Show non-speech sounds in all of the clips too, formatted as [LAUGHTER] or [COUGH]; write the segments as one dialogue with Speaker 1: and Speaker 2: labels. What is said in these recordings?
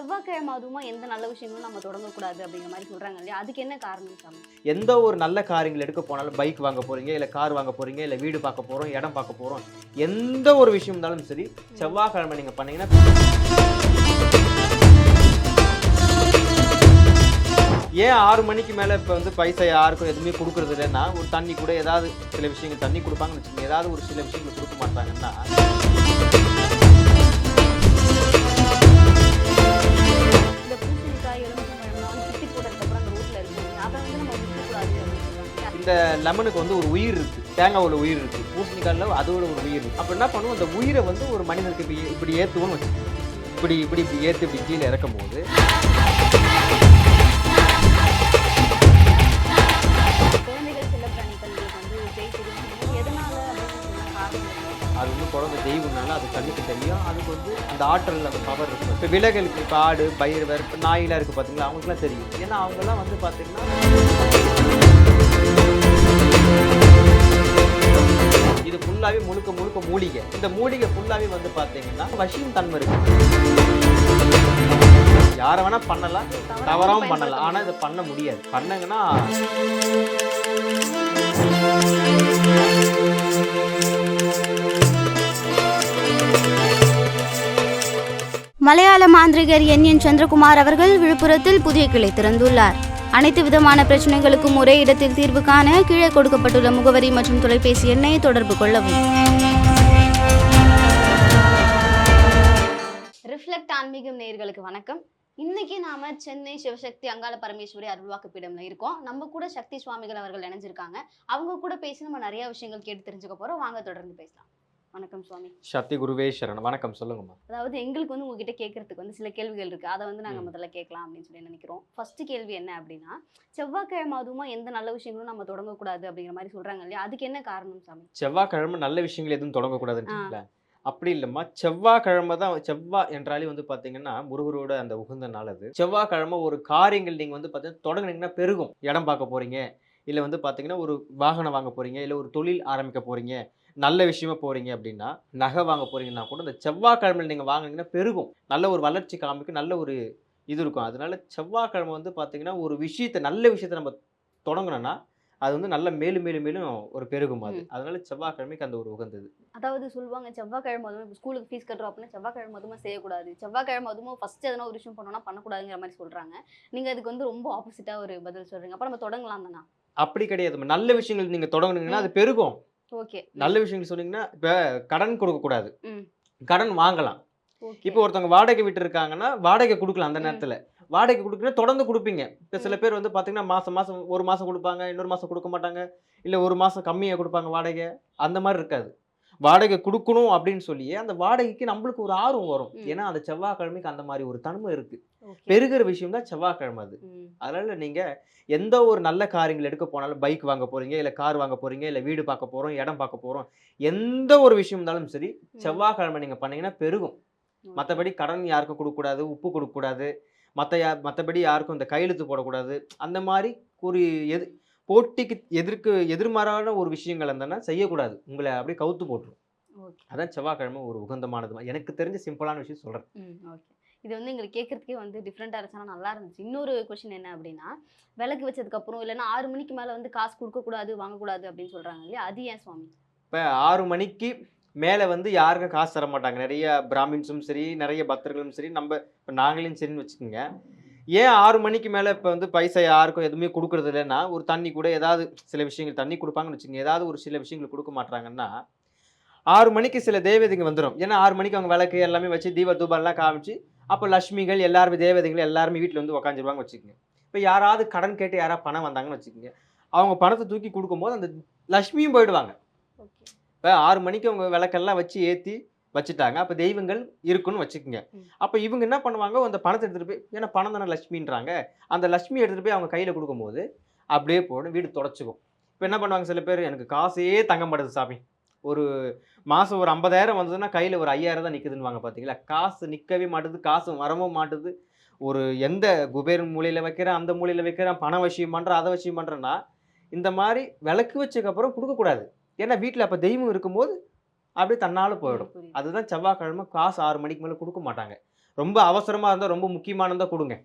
Speaker 1: செவ்வாய்க்கிழமை அதுவுமா எந்த நல்ல விஷயங்களும் நம்ம தொடங்கக்கூடாது அப்படிங்கிற மாதிரி சொல்றாங்க இல்லையா? அதுக்கு என்ன காரணம் சாமி?
Speaker 2: எந்த ஒரு நல்ல காரியங்கள் எடுக்க போனாலும் பைக் வாங்க போறீங்க இல்லை கார் வாங்க போறீங்க இல்லை வீடு பார்க்க போறோம் இடம் பார்க்க போறோம் எந்த ஒரு விஷயம் இருந்தாலும் சரி செவ்வாய்க்கிழமை நீங்க பண்ணீங்கன்னா ஏன் ஆறு மணிக்கு மேலே இப்போ வந்து பைசா யாருக்கும் எதுவுமே கொடுக்கறது இல்லைன்னா ஒரு தண்ணி கூட ஏதாவது சில விஷயங்கள் தண்ணி கொடுப்பாங்கன்னு வச்சுக்கோங்க. ஏதாவது ஒரு சில விஷயங்கள் கொடுக்க மாட்டாங்கன்னா லெமனுக்கு வந்து ஒரு உயிர் இருக்கு. தேங்காவோட உயிர் இருக்கு. பூசணிக்காயில் அதோட ஒரு உயிர் இருக்கு. அப்போ என்ன பண்ணுவோம்? அந்த உயிரை வந்து ஒரு மனிதனுக்கு இப்படி இப்படி ஏற்றுவோம்னு வச்சுக்கோங்க. இப்படி இப்படி இப்படி ஏற்றி இப்படி கீழே இறக்கும் போது? அது வந்து குழந்தை தெய்வம்னால அது கண்ணுக்கு தெரியும். அதுக்கு வந்து அந்த ஆற்றல் அந்த பவர் இருக்கும். இப்போ விலங்குகளுக்கு இப்போ ஆடு பயிர்வர் இப்போ நாயெல்லாம் இருக்குது பார்த்தீங்களா அவங்களுக்குலாம் தெரியும். ஏன்னா அவங்கெல்லாம் வந்து பார்த்தீங்கன்னா இது ஃபுல்லாகவே முழுக்க முழுக்க மூலிகை. இந்த மூலிகை ஃபுல்லாகவே வந்து பார்த்தீங்கன்னா வசியும் தன்மை இருக்கு. யாரை வேணா பண்ணலாம். தவறாவும் பண்ணலாம். ஆனால் இதை பண்ண முடியாது. பண்ணங்கன்னா
Speaker 3: மலையாள மாந்திரிகர் என் என் சந்திரகுமார் அவர்கள் விழுப்புரத்தில் புதிய கிளை திறந்துள்ளார். அனைத்து விதமான பிரச்சனைகளுக்கும் ஒரே இடத்தில் தீர்வு காண கீழே கொடுக்கப்பட்டுள்ள முகவரி மற்றும் தொலைபேசி எண்ணை தொடர்பு கொள்ளவும்.
Speaker 1: ரிஃப்ளெக்ட் ஆன்மீகம் நேயர்களுக்கு வணக்கம். இன்னைக்கு நாம சென்னை சிவசக்தி அங்காள பரமேஸ்வரி அருள்வாக்கு பீடம்ல இருக்கோம். நம்ம கூட சக்தி சுவாமிகள் அவர்கள் இணைஞ்சிருக்காங்க. அவங்க கூட பேசி நம்ம நிறைய விஷயங்கள் கேட்டு தெரிஞ்சுக்க போறோம். வாங்க தொடர்ந்து பேசலாம். வணக்கம் சுவாமி.
Speaker 2: சக்தி குருவே சரண் வணக்கம் சொல்லுங்கம்மா.
Speaker 1: அதாவது எங்களுக்கு வந்து உங்ககிட்ட கேட்கறதுக்கு வந்து சில கேள்விகள் இருக்கு. அதை வந்து நாங்க
Speaker 2: ம்.
Speaker 1: முதல்ல கேட்கலாம் அப்படின்னு சொல்லி நினைக்கிறோம். ஃபர்ஸ்ட் கேள்வி என்ன அப்படின்னா செவ்வாய்க்கிழமை அதுவுமா எந்த நல்ல விஷயங்களும் நம்ம தொடங்கக்கூடாது அப்படிங்கிற மாதிரி சொல்றாங்க இல்லையா? அதுக்கு என்ன காரணம் சாமி?
Speaker 2: செவ்வாய்க்கிழமை நல்ல விஷயங்கள் எதுவும் தொடங்கக்கூடாதுன்னு அப்படி இல்லைம்மா. செவ்வாய்க்கிழமை தான் செவ்வாய் என்றாலே வந்து பார்த்தீங்கன்னா முருகரோட அந்த உகந்த நாள் அது. செவ்வாய்க்கிழமை ஒரு காரியங்கள் நீங்கள் வந்து பார்த்தீங்கன்னா தொடங்குனீங்கன்னா பெருகும். இடம் பார்க்க போறீங்க. இல்லை வந்து பார்த்தீங்கன்னா ஒரு வாகனம் வாங்க போறீங்க. இல்லை ஒரு தொழில் ஆரம்பிக்க போறீங்க. நல்ல விஷயமா போறீங்க அப்படின்னா நகை வாங்க போறீங்கன்னா கூட இந்த செவ்வாய்க்கிழமையில் நீங்கள் வாங்குனீங்கன்னா பெருகும். நல்ல ஒரு வளர்ச்சி காமிக்கும் நல்ல ஒரு இது இருக்கும். அதனால செவ்வாய்க்கிழமை வந்து பார்த்தீங்கன்னா ஒரு விஷயத்தை நல்ல விஷயத்தை நம்ம தொடங்கணும்னா அது வந்து நல்ல மேலும் மேலும் மேலும் ஒரு பெருகும் அது. அதனால செவ்வாய்க்கிழமைக்கு அந்த ஒரு உகந்தது.
Speaker 1: அதாவது சொல்லுவாங்க செவ்வாய்க்கிழமை அதுவும் ஸ்கூலுக்கு ஃபீஸ் கட்டுறோம் அப்படின்னா செவ்வாய்க்கிழமை அதுவும் செய்யக்கூடாது. செவ்வாய்க்கிழமை அதுவும் ஃபர்ஸ்ட் எதனா ஒரு விஷயம் பண்ணோம்னா பண்ணக்கூடாதுங்கிற மாதிரி சொல்றாங்க. நீங்க அதுக்கு வந்து ரொம்ப ஆப்போசிட்டா ஒரு பதில் சொல்றீங்க. அப்ப நம்ம தொடங்கலாம் தானா?
Speaker 2: அப்படி கிடையாது. நல்ல விஷயங்கள் நீங்க தொடங்குனீங்கன்னா அது பெருகும். நல்ல விஷயங்கள் சொன்னீங்கன்னா இப்ப கடன் கொடுக்க கூடாது.
Speaker 1: ம்.
Speaker 2: கடன் வாங்கலாம். இப்போ ஒருத்தவங்க வாடகை விட்டு இருக்காங்கன்னா வாடகை கொடுக்கலாம் அந்த. நேரத்துல. வாடகை கொடுக்கணும் தொடர்ந்து கொடுப்பீங்க. இப்போ சில பேர் வந்து பாத்தீங்கன்னா மாசம் மாசம் ஒரு மாசம் கொடுப்பாங்க இன்னொரு மாசம் கொடுக்க மாட்டாங்க. இல்ல ஒரு மாசம் கம்மியா கொடுப்பாங்க வாடகை அந்த மாதிரி இருக்காது. வாடகை கொடுக்கணும் அப்படின்னு சொல்லியே அந்த வாடகைக்கு நம்மளுக்கு ஒரு ஆர்வம் வரும். ஏன்னா அந்த செவ்வாய்க்கிழமைக்கு அந்த மாதிரி ஒரு தன்மை இருக்கு. பெருகிற விஷயம் தான் செவ்வாய்க்கிழமை அது. அதனால நீங்க எந்த ஒரு நல்ல காரியங்கள் எடுக்க போனாலும் பைக் வாங்க போறீங்க இல்ல கார் வாங்க போறீங்க இல்ல வீடு பார்க்க போறோம் இடம் பார்க்க போறோம் எந்த ஒரு விஷயம் இருந்தாலும் சரி செவ்வாய்க்கிழமை நீங்க பண்ணீங்கன்னா பெருகும். மற்றபடி கடன் யாருக்கும் கொடுக்கக்கூடாது உப்பு கொடுக்கக்கூடாது மற்ற யா மற்றபடி யாருக்கும் இந்த கையெழுத்து போடக்கூடாது அந்த மாதிரி ஒரு எது போட்டிக்கு எதிர்க்கு எதிர்மாறான ஒரு விஷயங்கள் இருந்தனா செய்யக்கூடாது. உங்களை அப்படியே கவுத்து போட்டுரும். அதான் செவ்வாய்க்கிழமை ஒரு உகந்தமானது. எனக்கு தெரிஞ்ச சிம்பிளான விஷயம் சொல்றேன்.
Speaker 1: ம் ஓகே. இது வந்து எங்களுக்கு கேட்கறதுக்கே வந்து டிஃப்ரெண்ட்டாக இருந்துச்சுன்னா நல்லா இருந்துச்சு. இன்னொரு கொஷின் என்ன அப்படின்னா விளக்கு வச்சதுக்கு அப்புறம் இல்லைன்னா ஆறு மணிக்கு மேலே வந்து காசு கொடுக்கக்கூடாது வாங்கக்கூடாது அப்படின்னு சொல்றாங்க இல்லையா? அது ஏன் சுவாமி?
Speaker 2: இப்போ ஆறு மணிக்கு மேலே வந்து யாருக்கும் காசு தர மாட்டாங்க நிறைய பிராமின்ஸும் சரி நிறைய பக்தர்களும் சரி. நம்ம இப்போ நாங்களும் சரின்னு வச்சுக்கோங்க. ஏன் ஆறு மணிக்கு மேலே இப்போ வந்து பைசா யாருக்கும் எதுவுமே கொடுக்கறது இல்லைன்னா ஒரு தண்ணி கூட ஏதாவது சில விஷயங்கள் தண்ணி கொடுப்பாங்கன்னு வச்சுக்கோங்க ஏதாவது ஒரு சில விஷயங்கள் கொடுக்க மாட்டாங்கன்னா ஆறு மணிக்கு சில தேவதைங்க வந்துடும் ஏன்னா ஆறு மணிக்கு அவங்க விளக்கு எல்லாமே வச்சு தீப தூபம்லாம் காமிச்சு அப்போ லட்சுமிகள் எல்லாருமே தேவதைகள் எல்லாருமே வீட்டில் வந்து உக்காந்துருவாங்க வச்சுக்கோங்க. இப்போ யாராவது கடன் கேட்டு யாராவது பணம் வந்தாங்கன்னு வச்சுக்கோங்க அவங்க பணத்தை தூக்கி கொடுக்கும்போது அந்த லட்சுமியும் போயிடுவாங்க.
Speaker 1: ஓகே.
Speaker 2: இப்போ ஆறு மணிக்கு அவங்க விளக்கெல்லாம் வச்சு ஏற்றி வச்சுட்டாங்க. அப்போ தெய்வங்கள் இருக்குன்னு வச்சுக்கோங்க. அப்போ இவங்க என்ன பண்ணுவாங்க? அந்த பணத்தை எடுத்துகிட்டு போய் ஏன்னா பணம் தானே லட்சுமின்றாங்க. அந்த லட்சுமி எடுத்துகிட்டு போய் அவங்க கையில் கொடுக்கும்போது அப்படியே போடும் வீடு தொடச்சிக்கும். இப்போ என்ன பண்ணுவாங்க சில பேர்? எனக்கு காசே தங்க மாட்டுது சாமி. ஒரு மாதம் ஒரு ஐம்பதாயிரம் வந்ததுன்னா கையில் ஒரு ஐயாயிரம் தான் நிற்குதுன்னு பார்த்தீங்களா காசு நிற்கவே மாட்டுது காசு வரவும் மாட்டுது. ஒரு எந்த குபேரன் மூலையில் வைக்கிறேன் அந்த மூலையில் வைக்கிறேன் பண விஷயம் பண்ணுறேன் அதை விஷயம் பண்ணுறேன்னா இந்த மாதிரி விளக்கு வச்சதுக்கப்புறம் கொடுக்கக்கூடாது. ஏன்னா வீட்டில் அப்போ தெய்வம் இருக்கும்போது அப்படியே தன்னால் போயிடும். அதுதான் செவ்வாய்க்கிழமை காசு ஆறு மணிக்கு மேலே கொடுக்க மாட்டாங்க. ரொம்ப அவசரமாக இருந்தால் ரொம்ப முக்கியமானதா கொடுங்க.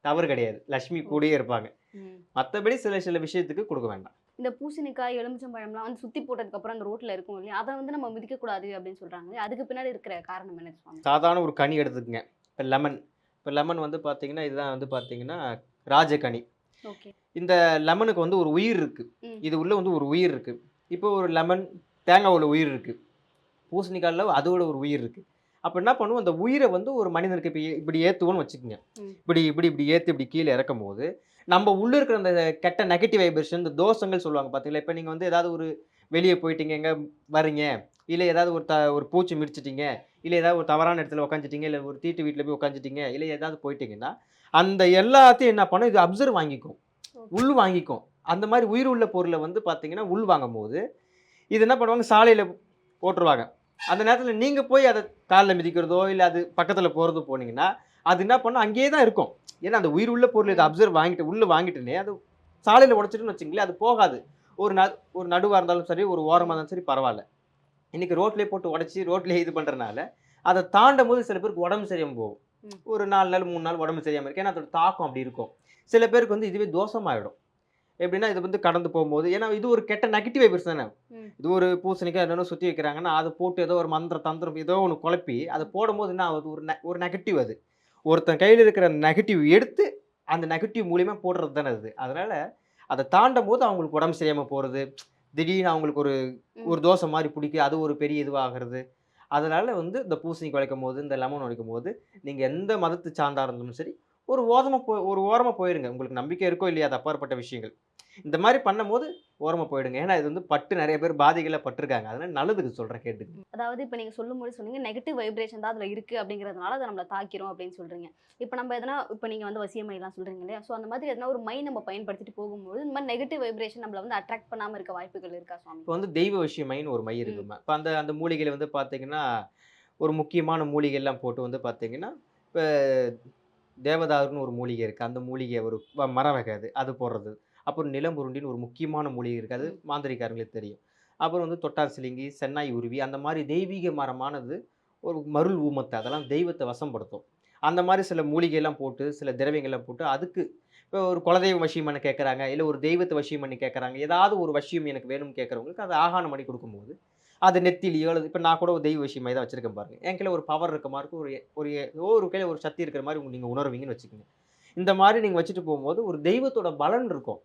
Speaker 2: தவறு கிடையாது. லக்ஷ்மி கூடயே இருப்பாங்க. மற்றபடி சில சில விஷயத்துக்கு கொடுக்க வேண்டாம்.
Speaker 1: இந்த பூசணிக்காய் எலுமிச்சம்பழம்லாம் வந்து சுத்தி போட்டதுக்கு அப்புறம் அந்த ரோட்ல இருக்கும் இல்லையா? அதை வந்து நம்ம மிதிக்க கூடாது அப்படின்னு சொல்றாங்க இல்லையா? அதுக்கு பின்னாடி இருக்கிற காரணம் என்ன
Speaker 2: சாதாரண ஒரு கனி எடுத்துக்கங்க. இப்போ லெமன் இப்போ லெமன் வந்து பார்த்தீங்கன்னா இதுதான் வந்து பார்த்தீங்கன்னா ராஜகனி
Speaker 1: ஓகே.
Speaker 2: இந்த லெமனுக்கு வந்து ஒரு உயிர் இருக்கு.
Speaker 1: ம்.
Speaker 2: இது உள்ள வந்து ஒரு உயிர் இருக்கு. இப்போ ஒரு லெமன் தேங்காவில் உயிர் இருக்கு. பூசணிக்காயில் அதோட ஒரு உயிர் இருக்கு. அப்போ என்ன பண்ணுவோம் அந்த உயிரை வந்து ஒரு மனிதனுக்கு இப்போ இப்படி ஏற்றுவோன்னு வச்சுக்கோங்க. இப்படி இப்படி இப்படி ஏற்றி இப்படி கீழே இறக்கும் போது நம்ம உள்ள இருக்கிற அந்த கெட்ட நெகட்டிவ் வைப்ரேஷன் இந்த தோஷங்கள் சொல்லுவாங்க பார்த்தீங்களா இப்போ நீங்கள் வந்து ஏதாவது ஒரு வெளியே போயிட்டீங்க எங்கே வரீங்க இல்லை ஏதாவது ஒரு த ஒரு பூச்சி மிதிச்சிட்டீங்க இல்லை ஏதாவது ஒரு தவறான இடத்துல உட்காந்துட்டீங்க இல்லை ஒரு தீட்டு வீட்டில் போய் உட்காந்துட்டீங்க இல்லை ஏதாவது போயிட்டீங்கன்னா அந்த எல்லாத்தையும் என்ன பண்ணும் இது அப்சர்வ் வாங்கிக்கும். உள் வாங்கிக்கும். அந்த மாதிரி உயிர் உள்ள பொருளை வந்து பார்த்தீங்கன்னா உள் வாங்கும் போது இது என்ன பண்ணுவாங்க சாலையில் போட்டுருவாங்க. அந்த நேரத்தில் நீங்கள் போய் அதை காலில் மிதிக்கிறதோ இல்லை அது பக்கத்தில் போகிறதோ போனீங்கன்னா அது என்ன பண்ணும்? அங்கேயே தான் இருக்கும். ஏன்னா அந்த உயிர் உள்ள பொருள் இதை அப்சர்வ் வாங்கிட்டு உள்ளே வாங்கிட்டுனே அது சாலையில் உடச்சிட்டுன்னு வச்சுங்களேன் அது போகாது. ஒரு ந ஒரு நடுவாக இருந்தாலும் சரி ஒரு ஓரமாக இருந்தாலும் சரி பரவாயில்ல. இன்னைக்கு ரோட்லேயே போட்டு உடச்சி ரோட்லேயே இது பண்ணுறதுனால அதை தாண்டும் போது சில பேருக்கு உடம்பு சரியாம போகும். ஒரு நாலு நாள் மூணு நாள் உடம்பு சரியாம இருக்கு. ஏன்னா அதோட தாக்கம் அப்படி இருக்கும். சில பேருக்கு வந்து இதுவே தோஷமாயிடும். எப்படின்னா இது வந்து கடந்து போகும்போது ஏன்னா இது ஒரு கெட்ட நெகட்டிவ் வைப்ரஸ் தானே. இது ஒரு பூசணிக்காய் என்னென்ன சுற்றி வைக்கிறாங்கன்னா அதை போட்டு ஏதோ ஒரு மந்திர தந்திரம் ஏதோ ஒன்று குழப்பி அதை போடும்போது என்ன ஆகுது? ஒரு ஒரு நெகட்டிவ் அது. ஒருத்தன் கையில் இருக்கிற நெகட்டிவ் எடுத்து அந்த நெகட்டிவ் மூலியமா போடுறது தானே அது. அதனால அதை தாண்டும் போது அவங்களுக்கு உடம்பு சரியாமல் போகிறது திடீர்னு அவங்களுக்கு ஒரு. ஒரு தோசை மாதிரி பிடிக்கும் அது ஒரு பெரிய இதுவாகிறது. அதனால வந்து இந்த பூசணி குழைக்கும் போது இந்த லெமன் உடைக்கும் போது நீங்கள் எந்த மதத்து சார்ந்தா இருந்தாலும் சரி ஒரு ஓரமாக போ ஒரு ஓரமாக போயிருங்க. உங்களுக்கு நம்பிக்கை இருக்கோ இல்லையா அது அப்பாற்பட்ட விஷயங்கள். இந்த மாதிரி பண்ணும்போது ஓரமாக போயிடுங்க. ஏன்னா இது வந்து பட்டு நிறைய பேர் பாதிகளை பட்டிருக்காங்க. அதனால நல்லதுக்கு சொல்கிறேன் கேட்டுக்கு.
Speaker 1: அதாவது இப்போ நீங்கள் சொல்லும்போது சொன்னீங்க நெகட்டிவ் வைப்ரேஷன் தான் அதில் இருக்குது அப்படிங்கிறதுனால அதை நம்மளை தாக்கிறோம் அப்படின்னு சொல்கிறீங்க இப்போ நம்ம எதனா இப்போ நீங்கள் வந்து வசியமைலாம் சொல்கிறீங்க இல்லையா? ஸோ அந்த மாதிரி எதனா ஒரு மை நம்ம பயன்படுத்திட்டு போகும்போது இந்த மாதிரி நெகட்டிவ் வைப்ரேஷன் நம்மளை வந்து அட்ராக்ட் பண்ணாமல் இருக்க வாய்ப்புகள் இருக்கா சுவாமி?
Speaker 2: இப்போ வந்து தெய்வ விஷயமைன்னு ஒரு மை. இருக்குமா இப்போ அந்த அந்த மூலிகையில் வந்து பார்த்தீங்கன்னா ஒரு முக்கியமான மூலிகைலாம் போட்டு வந்து பார்த்தீங்கன்னா இப்போ தேவதாருன்னு ஒரு மூலிகை இருக்குது அந்த மூலிகை ஒரு வ- மர வகை அது அது போடுறது. அப்புறம் நிலம்புருண்டின்னு ஒரு முக்கியமான மூலிகை இருக்குது அது மாந்திரிகாரங்களுக்கு தெரியும். அப்புறம் வந்து தொட்டார் சிலிங்கி சென்னாய் உருவி அந்த மாதிரி தெய்வீக மரமானது ஒரு மருள் ஊமத்தை அதெல்லாம் தெய்வத்தை வசப்படுத்தும். அந்த மாதிரி சில மூலிகையெல்லாம் போட்டு சில திரவியங்கள்லாம் போட்டு அதுக்கு இப்போ ஒரு குலதெய்வ வசியம் பண்ண கேட்குறாங்க இல்லை ஒரு தெய்வத்தை வசியம் பண்ணி கேட்குறாங்க ஏதாவது ஒரு வசியம் எனக்கு வேணும்னு கேட்குறவங்களுக்கு அதை ஆகானம் பண்ணி கொடுக்கும்போது அது நெத்திலியோ அல்லது இப்போ நான் கூட ஒரு தெய்வ விஷயமாக தான் வச்சிருக்கேன் பாருங்க. என் கையில் ஒரு பவர் இருக்க மாதிரி ஒரு ஒரு ஏதோ ஒரு கையில் ஒரு சக்தி இருக்கிற மாதிரி நீங்கள் உணர்வீங்கன்னு வச்சுக்கோங்க. இந்த மாதிரி நீங்கள் வச்சுட்டு போகும்போது ஒரு தெய்வத்தோட பலன் இருக்கும்.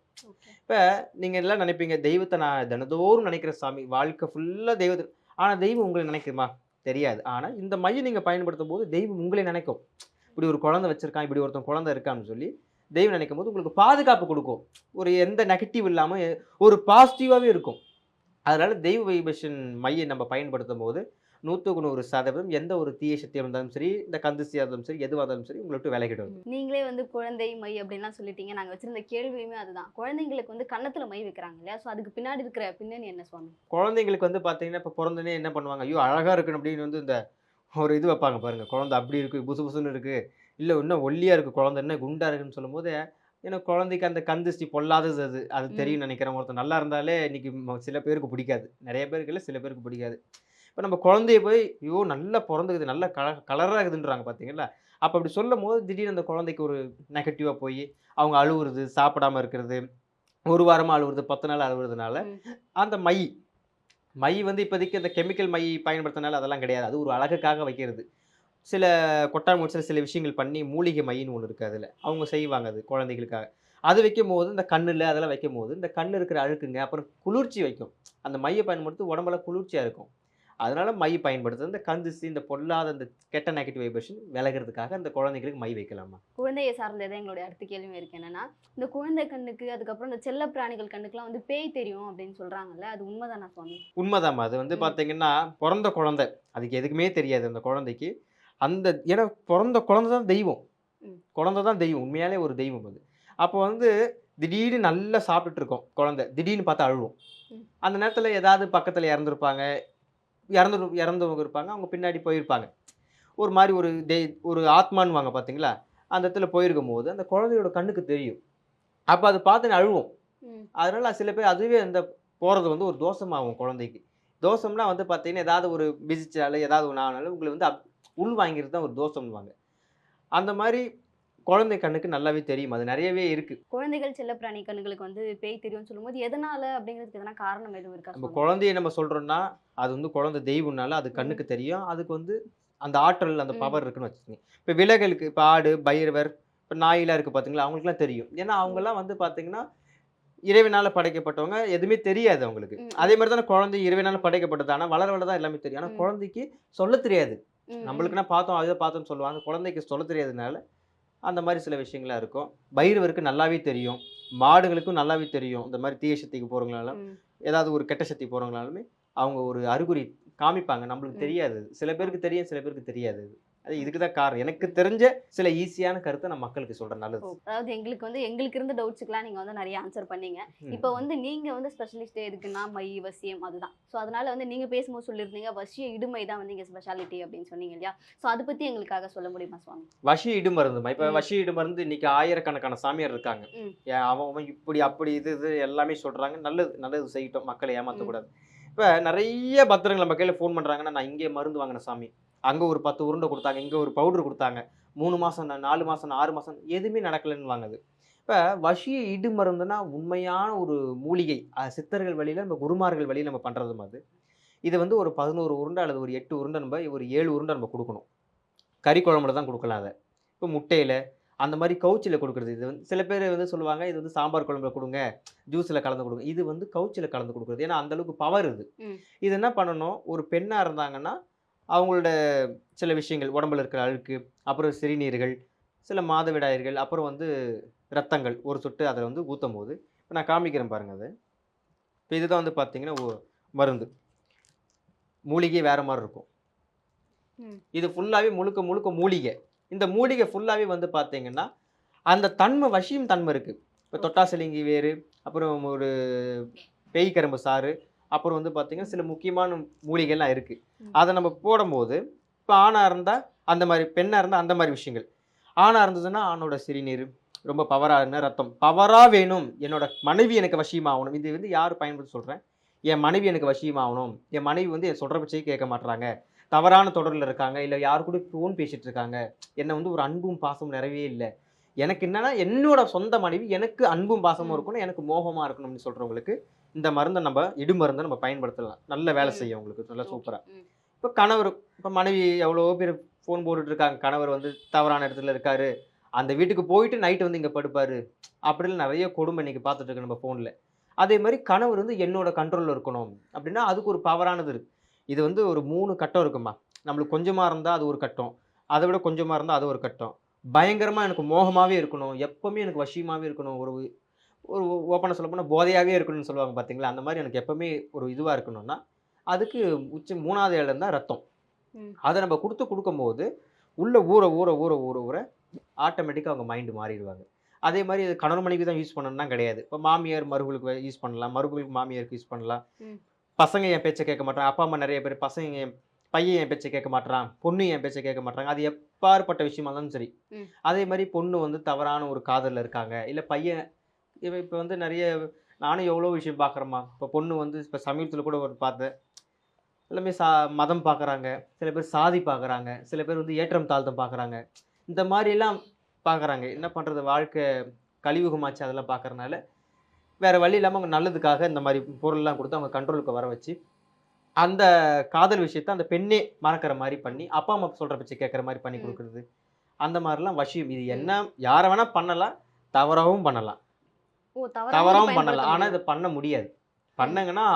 Speaker 2: இப்போ நீங்கள் எல்லாம் நினைப்பீங்க தெய்வத்தை நான் தினதோறும் நினைக்கிற சாமி வாழ்க்கை ஃபுல்லாக தெய்வத்தை ஆனால் தெய்வம் உங்களை நினைக்குமா தெரியாது. ஆனால் இந்த மையம் நீங்கள் பயன்படுத்தும் போது தெய்வம் உங்களை நினைக்கும். இப்படி ஒரு குழந்தை வச்சிருக்கான் இப்படி ஒருத்தன் குழந்தை இருக்கான்னு சொல்லி தெய்வம் நினைக்கும் போது உங்களுக்கு பாதுகாப்பு கொடுக்கும். ஒரு எந்த நெகட்டிவ் இல்லாமல் ஒரு பாசிட்டிவாகவே இருக்கும். அதனால தெய்வ வைபேஷன் மையை நம்ம பயன்படுத்தும் போது நூற்றுக்கு நூறு சதவீதம் எந்த ஒரு தீய சக்தியாக இருந்தாலும் சரி இந்த கந்துசியாக இருந்தாலும் சரி எதுவாக இருந்தாலும் சரி உங்களை விட்டு விலகிடும்.
Speaker 1: நீங்களே வந்து குழந்தை மை அப்படின்லாம் சொல்லிட்டீங்க. நாங்கள் வச்சிருந்த கேள்வியுமே அதுதான். குழந்தைங்களுக்கு வந்து கன்னத்தில் மை வைக்கிறாங்க இல்லையா? ஸோ அதுக்கு பின்னாடி இருக்கிற பின்னணி என்ன சுவாமி?
Speaker 2: குழந்தைங்களுக்கு வந்து பார்த்தீங்கன்னா இப்போ பிறந்தனே என்ன பண்ணுவாங்க? ஐயோ அழகாக இருக்கணும் அப்படின்னு வந்து இந்த ஒரு இது வைப்பாங்க பாருங்க. குழந்தை அப்படி இருக்குது புசு புசுன்னு இருக்குது இல்லை இன்னும் ஒல்லியாக இருக்குது குழந்தை என்ன குண்டா இருக்குன்னு சொல்லும்போது எனக்கு குழந்தைக்கு அந்த கந்திஷ்டி பொல்லாதது அது. அது. தெரியும் நினைக்கிறேன் ஒருத்தர் நல்லா இருந்தாலே இன்னைக்கு சில பேருக்கு பிடிக்காது. நிறைய பேருக்கு இல்லை சில பேருக்கு பிடிக்காது. இப்போ நம்ம குழந்தைய போய் ஐயோ நல்லா பிறந்துக்குது நல்ல கல கலராக இருக்குதுன்றாங்க பார்த்தீங்களா அப்போ அப்படி சொல்லும் போது திடீர்னு அந்த குழந்தைக்கு ஒரு நெகட்டிவாக போய் அவங்க அழுவுறது சாப்பிடாம இருக்கிறது ஒரு வாரமாக அழுவுறது பத்து நாள் அழுவுறதுனால
Speaker 1: ம்.
Speaker 2: அந்த மை மை வந்து இப்போதைக்கு அந்த கெமிக்கல் மை பயன்படுத்தினால அதெல்லாம் கிடையாது. அது ஒரு அழகுக்காக வைக்கிறது. சில கொட்டாங்குச்சியில் சில விஷயங்கள் பண்ணி மூலிகை மைன்னு ஒன்று இருக்குது அதில். அவங்க செய்வாங்க அது குழந்தைகளுக்காக. அது வைக்கும் போது இந்த கண்ணில் அதெல்லாம் வைக்கும் போது இந்த கண்ணு இருக்கிற அழுக்குங்க அப்புறம் குளிர்ச்சி வைக்கும். அந்த மையை பயன்படுத்தி உடம்பெல்லாம் குளிர்ச்சியாக இருக்கும். அதனால மை பயன்படுத்துறது. இந்த கந்துசி இந்த பொல்லாத இந்த கெட்ட நெகட்டிவ் வைப்ரேஷன் விலகிறதுக்காக அந்த குழந்தைகளுக்கு மை வைக்கலாமா?
Speaker 1: குழந்தையை சார்ந்தது எங்களுடைய அடுத்த கேள்வியும் இருக்கு என்னன்னா இந்த குழந்தை கண்ணுக்கு அதுக்கப்புறம் இந்த செல்ல பிராணிகள் கண்ணுக்குலாம் வந்து பேய் தெரியும் அப்படின்னு சொல்றாங்கல்ல அது உண்மைதானா சுவாமி?
Speaker 2: உண்மைதாம்மா. அது வந்து. பார்த்தீங்கன்னா பிறந்த குழந்தை. அதுக்கு எதுக்குமே தெரியாது அந்த குழந்தைக்கு. அந்த ஏன்னா பிறந்த குழந்தை தான் தெய்வம். குழந்தை தான் தெய்வம். உண்மையாலே ஒரு தெய்வம் அது. அப்போ வந்து திடீர்னு நல்லா சாப்பிட்டுட்டு இருக்கோம் குழந்தை. திடீர்னு பார்த்தா அழுவும். அந்த நேரத்தில் ஏதாவது பக்கத்தில் இறந்துருப்பாங்க. இறந்து இறந்தவங்க இருப்பாங்க. அவங்க பின்னாடி போயிருப்பாங்க. ஒரு மாதிரி ஒரு தெய் ஒரு ஆத்மான்னுவாங்க பார்த்தீங்களா? அந்த இடத்துல போயிருக்கும் போது அந்த குழந்தையோட கண்ணுக்கு தெரியும். அப்போ அதை பார்த்து அழுவோம். அதனால சில பேர் அதுவே அந்த போகிறது வந்து ஒரு தோஷமாகும் குழந்தைக்கு. தோஷம்னா வந்து பார்த்தீங்கன்னா ஏதாவது ஒரு பிசிச்சாலும் ஏதாவது ஒன்று ஆனாலும் உங்களை வந்து அப்- உள் வாங்கிறது தான் ஒரு தோஷம்னுவாங்க அந்த மாதிரி குழந்தை கண்ணுக்கு நல்லாவே தெரியும். அது நிறையவே இருக்கு.
Speaker 1: குழந்தைகள் செல்லப்பிராணி கண்ணுகளுக்கு வந்து பேய் தெரியும்னு சொல்லும்போது எதனால அப்படிங்கிறதுக்கு எதனா காரணம் எதுவும் இருக்கா?
Speaker 2: நம்ம? குழந்தைய நம்ம சொல்றோம்னா அது வந்து குழந்தை தெய்வம்னால அது கண்ணுக்கு தெரியும். அதுக்கு வந்து அந்த ஆற்றல் அந்த. பவர் இருக்குன்னு வச்சுக்கோங்க. இப்போ விலங்குகளுக்கு இப்போ ஆடு பைரவர் இப்போ நாயெல்லாம் இருக்கு பார்த்தீங்களா அவங்களுக்குலாம் தெரியும். ஏன்னா அவங்கெல்லாம் வந்து பார்த்தீங்கன்னா இறைவனால படைக்கப்பட்டவங்க. எதுவுமே தெரியாது அவங்களுக்கு. அதே மாதிரி தானே குழந்தை இறைவனால படைக்கப்பட்டது. ஆனால் வளர வளர தான் எல்லாமே தெரியும். ஆனால். குழந்தைக்கு சொல்ல தெரியாது. நம்மளுக்குன்னா பார்த்தோம் அதை பார்த்தோம்னு சொல்லுவாங்க. குழந்தைக்கு சொல்ல தெரியாதனால அந்த மாதிரி சில விஷயங்களா இருக்கும். பைரவருக்கு நல்லாவே தெரியும். மாடுகளுக்கும் நல்லாவே தெரியும். இந்த மாதிரி தீய சக்திக்கு போகிறவங்களால
Speaker 1: ம்.
Speaker 2: ஏதாவது ஒரு கெட்ட சக்தி போகிறவங்களாலுமே அவங்க ஒரு அறிகுறி காமிப்பாங்க. நம்மளுக்கு. தெரியாது. சில பேருக்கு தெரியும் சில பேருக்கு தெரியாது. அது இதுக்கு தான் காரணம். எனக்கு தெரிஞ்ச சில ஈஸியான கருத்தை நான் மக்களுக்கு சொல்கிறேன் நல்லது.
Speaker 1: அதாவது எங்களுக்கு வந்து எங்களுக்கு இருந்த டவுட்ஸுக்குலாம் நீங்க வந்து நிறைய ஆன்சர் பண்ணீங்க. இப்போ வந்து நீங்க வந்து ஸ்பெஷலிஸ்ட் எதுக்குன்னா மை வசியம் அதுதான். ஸோ அதனால வந்து நீங்க பேசும்போது சொல்லியிருந்தீங்க வசிய இடுமை தான் வந்து இங்க ஸ்பெஷாலிட்டி அப்படின்னு சொன்னீங்க இல்லையா? ஸோ அதை பத்தி எங்களுக்காக சொல்ல முடியுமா சுவாமி?
Speaker 2: வஷி இடு மருந்துமா இப்போ
Speaker 1: ம்.
Speaker 2: வஷி இடு மருந்து இன்னைக்கு ஆயிரக்கணக்கான சாமியார் இருக்காங்க. அவன் அவன் இப்படி அப்படி இது இது எல்லாமே சொல்றாங்க. நல்லது நல்லது செய்யட்டும். மக்களை ஏமாற்றக்கூடாது இப்போ நிறைய பத்திரங்கள் நம்ம கையில் ஃபோன் பண்ணுறாங்கன்னா நான் இங்கே மருந்து வாங்கின சாமி. அங்கே ஒரு பத்து உருண்டை கொடுத்தாங்க இங்கே ஒரு பவுடர் கொடுத்தாங்க. மூணு மாதம் நாலு மாதம் ஆறு மாதம் எதுவுமே நடக்கலைன்னு வாங்குது இப்போ வஷி இடு மருந்துனா உண்மையான ஒரு மூலிகை. சித்தர்கள் வழியில் நம்ம குருமார்கள் வழியில் நம்ம பண்ணுறது அது. இது வந்து ஒரு பதினோரு உருண்டை அல்லது ஒரு எட்டு உருண்டை நம்ம ஒரு ஏழு உருண்டை நம்ம கொடுக்கணும். கறி குழம்புல தான் கொடுக்கலாம் அதை. இப்போ முட்டையில் அந்த மாதிரி கவுச்சில் கொடுக்குறது. இது வந்து சில பேர் வந்து சொல்லுவாங்க இது வந்து சாம்பார் குழம்புல கொடுங்க ஜூஸில் கலந்து கொடுங்க. இது வந்து கவுச்சில் கலந்து கொடுக்குறது. ஏன்னா அந்த அளவுக்கு பவர் இது. இது என்ன பண்ணணும்? ஒரு பெண்ணாக இருந்தாங்கன்னா அவங்களோட சில விஷயங்கள் உடம்புல இருக்கிற அழுக்கு அப்புறம் சிறுநீர்கள் சில மாதவிடாயர்கள் அப்புறம் வந்து ரத்தங்கள் ஒரு சொட்டு அதில் வந்து ஊற்றும் போது இப்போ நான் காமிக்கிறேன் பாருங்க அது. இப்போ இதுதான் வந்து பார்த்தீங்கன்னா மருந்து. மூலிகை வேற மாதிரி இருக்கும். இது ஃபுல்லாகவே முழுக்க முழுக்க மூலிகை. இந்த மூலிகை ஃபுல்லாகவே வந்து பார்த்தீங்கன்னா அந்த தன்மை வசியம் தன்மை இருக்குது இப்போ தொட்டாசிலிங்கி வேறு அப்புறம் ஒரு பேய் கரும்பு சாறு அப்புறம் வந்து பார்த்தீங்கன்னா சில முக்கியமான மூலிகைலாம் இருக்குது. அதை நம்ம போடும்போது இப்போ ஆணாக இருந்தால் அந்த மாதிரி பெண்ணாக இருந்தால் அந்த மாதிரி விஷயங்கள். ஆணாக இருந்ததுன்னா ஆணோட சிறுநீர் ரொம்ப பவராக இருந்தால் ரத்தம். பவராக வேணும். என்னோட மனைவி எனக்கு வசியமாகணும் இது வந்து யார் பயன்படுத்தி சொல்கிறேன் என் மனைவி எனக்கு வசியமாகணும் என் மனைவி வந்து என் சொல்கிற பட்சே கேட்க மாட்றாங்க. தவறான தொடரில் இருக்காங்க. இல்லை யார் கூட ஃபோன் பேசிட்டு இருக்காங்க. என்னை வந்து ஒரு அன்பும் பாசமும் நிறையவே இல்லை. எனக்கு என்னன்னா என்னோட சொந்த மனைவி எனக்கு அன்பும் பாசமும். இருக்கணும். எனக்கு மோகமாக இருக்கணும்னு சொல்கிறவங்களுக்கு இந்த மருந்தை நம்ம இடு மருந்தை நம்ம பயன்படுத்தலாம். நல்ல வேலை. செய்யும் உங்களுக்கு. நல்லா சூப்பராக. இப்போ கணவர் இப்போ மனைவி எவ்வளோ பேர் ஃபோன் போட்டுட்டு இருக்காங்க கணவர் வந்து தவறான இடத்துல இருக்காரு. அந்த வீட்டுக்கு போயிட்டு நைட்டு வந்து இங்கே படுப்பாரு. அப்படிலாம் நிறைய கொடுமை இன்னைக்கு பார்த்துட்டு இருக்கு நம்ம ஃபோனில் அதே மாதிரி கணவர் வந்து என்னோட கண்ட்ரோலில் இருக்கணும். அப்படின்னா அதுக்கு ஒரு பவரானது இருக்கு. இது வந்து ஒரு மூணு கட்டம் இருக்குமா? நம்மளுக்கு கொஞ்சமாக இருந்தால் அது ஒரு கட்டம். அதை விட கொஞ்சமாக இருந்தால் அது ஒரு கட்டம். பயங்கரமாக எனக்கு மோகமாகவே இருக்கணும். எப்பவுமே எனக்கு வசியமாகவே இருக்கணும். ஒரு ஒரு ஓப்பனாக சொல்ல போனால் போதையாகவே இருக்கணும்னு சொல்லுவாங்க பார்த்தீங்களா அந்த மாதிரி எனக்கு எப்பவுமே ஒரு இதுவாக இருக்கணும்னா அதுக்கு உச்ச மூணாவது இடம் தான் ரத்தம். அதை நம்ம கொடுத்து கொடுக்கும்போது உள்ள ஊற ஊற ஊற ஊற ஊற ஆட்டோமேட்டிக்காக அவங்க மைண்டு மாறிடுவாங்க. அதே மாதிரி இது கணவன் மனைவி தான் யூஸ் பண்ணணும்னா கிடையாது. இப்போ மாமியார் மருகளுக்கு யூஸ் பண்ணலாம். மருகளுக்கு மாமியாருக்கு யூஸ் பண்ணலாம். பசங்க என் பேச்சை கேட்க மாட்டாங்க அப்பா அம்மா நிறைய பேர் பசங்க என் பையன் என் பேச்சை கேட்க மாட்றான். பொண்ணு என் பேச்சை கேட்க மாட்றாங்க. அது எப்பாற்பட்ட விஷயமா இருந்தாலும் சரி. அதே மாதிரி பொண்ணு வந்து தவறான ஒரு காதலில் இருக்காங்க. இல்லை பையன் இவ இப்போ வந்து நிறைய நானும் எவ்வளோ விஷயம் பார்க்குறேம்மா இப்போ பொண்ணு வந்து இப்போ சமீபத்தில் கூட ஒரு பார்த்தேன். எல்லாமே சா மதம் பார்க்குறாங்க சில பேர் சாதி பார்க்குறாங்க சில பேர் வந்து ஏற்றம் தாழ்த்தம் பார்க்குறாங்க இந்த மாதிரிலாம் பார்க்குறாங்க என்ன பண்ணுறது வாழ்க்கை கலியுகமாச்சு அதெல்லாம் பார்க்கறனால வேறு வழி இல்லாமல் அவங்க நல்லதுக்காக இந்த மாதிரி பொருள்லாம் கொடுத்து அவங்க கண்ட்ரோலுக்கு வர வச்சு அந்த காதல் விஷயத்த அந்த பெண்ணே மறக்கிற மாதிரி பண்ணி அப்பா அம்மா சொல்கிற பட்சம் கேட்குற மாதிரி பண்ணி. கொடுக்குறது. அந்த மாதிரிலாம் வசியம். இது என்ன? யாரை வேணால் பண்ணலாம். தவறாகவும் பண்ணலாம். தவறாகவும் பண்ணலாம். ஆனால் இதை பண்ண முடியாது. பண்ணங்கன்னா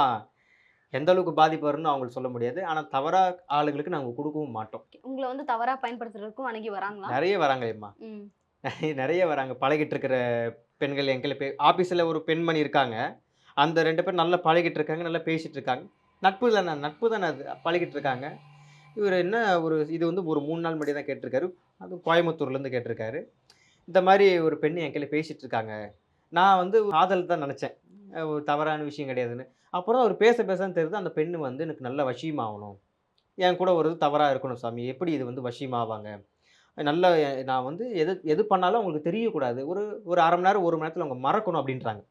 Speaker 2: எந்த அளவுக்கு பாதிப்பு வரும்னு அவங்களுக்கு சொல்ல முடியாது. ஆனால் தவறா ஆளுங்களுக்கு நாங்கள் கொடுக்கவும் மாட்டோம்.
Speaker 1: உங்களை வந்து தவறா பயன்படுத்துறதுக்கும் அணுகி வராங்களா?
Speaker 2: நிறைய வராங்களேம்மா
Speaker 1: ம். [LAUGHS]
Speaker 2: நிறைய வராங்க. பழகிட்டு இருக்கிற பெண்கள் எங்களை பே ஆஃபீஸில் ஒரு பெண்மணி இருக்காங்க. அந்த ரெண்டு பேர் நல்லா பழகிட்டு இருக்காங்க நல்லா பேசிட்டு இருக்காங்க. நட்பு தானே நட்பு தானே அது. பழகிட்டு இருக்காங்க. இவர் என்ன ஒரு இது வந்து ஒரு மூணு நாள் முன்னாடி தான் கேட்டிருக்காரு. அது கோயம்புத்தூர்லேருந்து கேட்டிருக்காரு. இந்த மாதிரி ஒரு பெண் என் கையில் பேசிட்டு இருக்காங்க. நான் வந்து காதல் தான் நினச்சேன். ஒரு தவறான விஷயம் கிடையாதுன்னு. அப்புறம் அவர் பேச பேச தெரியுது அந்த பெண்ணு வந்து எனக்கு நல்ல வசியமாகணும் என் கூட ஒரு தவறாக இருக்கணும் சாமி. எப்படி இது வந்து வசியமாவாங்க நல்ல நான் வந்து எது எது பண்ணாலும் அவங்களுக்கு தெரியக்கூடாது. ஒரு ஒரு அரை மணி நேரம் ஒரு மணி நேரத்தில் அவங்க மறக்கணும் அப்படின்றாங்க.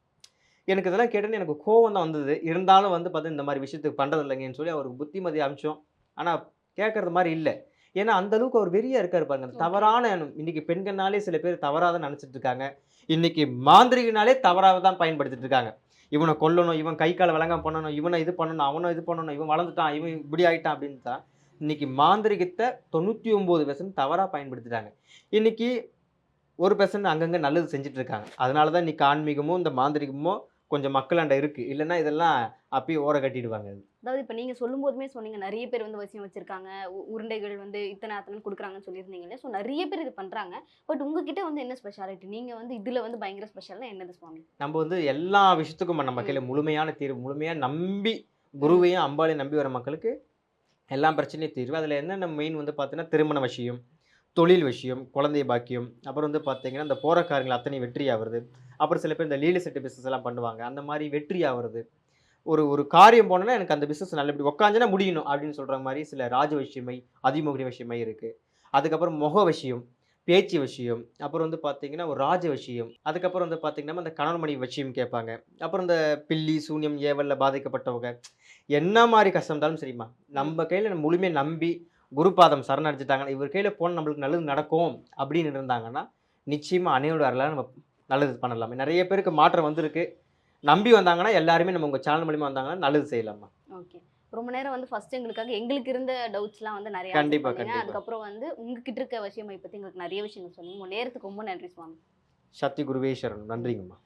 Speaker 2: எனக்கு இதெல்லாம் கேட்டோன்னே எனக்கு கோவம் தான் வந்தது. இருந்தாலும் வந்து பார்த்தா இந்த மாதிரி விஷயத்துக்கு பண்ணுறது இல்லைங்கன்னு சொல்லி அவருக்கு புத்திமதி அமிச்சோம். ஆனால் கேட்குறது மாதிரி இல்லை. ஏன்னா அந்த அளவுக்கு அவர் வெறியா இருக்காரு பாருங்க. தவறான. இன்னைக்கு பெண்கள்னாலே சில பேர் தவறாக தான் நினைச்சிட்டு இருக்காங்க. இன்னைக்கு மாந்திரிகனாலே தவறாக தான் பயன்படுத்திட்டு இருக்காங்க. இவனை கொல்லணும் இவன் கை கால விளங்காம பண்ணணும் இவனை இது பண்ணணும் அவனை இது பண்ணணும் இவன் வளர்ந்துட்டான் இவன் இப்படி ஆகிட்டான் அப்படின்னு தான் இன்னைக்கு மாந்திரிகத்தை தொண்ணூற்றி ஒம்பது பெர்சன்ட் தவறாக பயன்படுத்திட்டாங்க. இன்னைக்கு ஒரு பெர்சன்ட் அங்கங்கே நல்லது செஞ்சுட்டு இருக்காங்க. அதனால தான் இன்னைக்கு ஆன்மீகமும் இந்த மாந்திரிகமும் கொஞ்சம் மக்களாண்ட இருக்கு. இல்லைன்னா இதெல்லாம் அப்பயே ஓர கட்டிடுவாங்க.
Speaker 1: அதாவது இப்போ நீங்க சொல்லும் போதுமே சொன்னீங்க. நிறைய பேர் வந்து வசியம் வச்சிருக்காங்க. உருண்டைகள் வந்து இத்தனை அத்தனை கொடுக்குறாங்கன்னு சொல்லியிருந்தீங்க இல்லையா? ஸோ நிறைய பேர் இது பண்றாங்க. பட் உங்ககிட்ட வந்து என்ன ஸ்பெஷாலிட்டி நீங்க வந்து இதுல வந்து பயங்கர ஸ்பெஷல்னா என்னது சுவாமி?
Speaker 2: நம்ம வந்து எல்லா விஷயத்துக்கும் நம்ம கையில் முழுமையான தீர்வு முழுமையாக நம்பி குருவையும் அம்பாளையும் நம்பி வர மக்களுக்கு எல்லா பிரச்சனையும் தீர்வு. அதில் என்னென்ன மெயின் வந்து பார்த்தீங்கன்னா திருமண விஷயம் தொழில் விஷயம் குழந்தை பாக்கியம் அப்புறம் வந்து பார்த்தீங்கன்னா இந்த போகிற காரியங்கள் அத்தனை வெற்றி ஆகுறது அப்புறம் சில பேர் இந்த லீல செட்டு பிஸ்னஸ் எல்லாம் பண்ணுவாங்க. அந்த மாதிரி வெற்றி ஆகுறது ஒரு ஒரு காரியம் போனோன்னா எனக்கு அந்த பிஸ்னஸ் நல்லபடி உட்காந்துனா முடியணும் அப்படின்னு சொல்கிற மாதிரி சில ராஜ விஷயமை அதிமுக விஷயமை இருக்குது அதுக்கப்புறம் முக விஷயம் பேச்சு விஷயம் அப்புறம் வந்து பார்த்தீங்கன்னா ஒரு ராஜ விஷயம். அதுக்கப்புறம் வந்து பார்த்தீங்கன்னா அந்த கணவன் மணி விஷயம் கேட்பாங்க. அப்புறம் இந்த பில்லி சூன்யம் ஏவலில் பாதிக்கப்பட்டவங்க. என்ன மாதிரி கஷ்டம் இருந்தாலும் சரிம்மா நம்ம கையில் முழுமையாக நம்பி குருபாதம் சரணடைஞ்சிட்டாங்கன்னா இவர் கையில் போனால் நம்மளுக்கு நல்லது நடக்கும் அப்படின்னு இருந்தாங்கன்னா நிச்சயமாக அணையோட வரலாம் நம்ம நல்லது பண்ணலாம். நிறைய பேருக்கு மாற்றம் வந்திருக்கு. நம்பி வந்தாங்கன்னா எல்லாருமே நம்ம உங்கள் சேனல் மூலியமாக வந்தாங்கன்னா நல்லது செய்யலாமா?
Speaker 1: ஓகே ரொம்ப நேரம் வந்து ஃபர்ஸ்ட் எங்களுக்காக எங்களுக்கு இருந்த டவுட்ஸ்லாம் வந்து நிறைய
Speaker 2: கண்டிப்பா.
Speaker 1: அதுக்கப்புறம் வந்து உங்ககிட்ட இருக்க விஷயமை பத்தி எங்களுக்கு நிறைய விஷயங்கள் சொன்னீங்க. நேரத்துக்கு ரொம்ப நன்றி சுவாமி.
Speaker 2: சக்தி குருவேஸ்வரன் நன்றிங்கம்மா.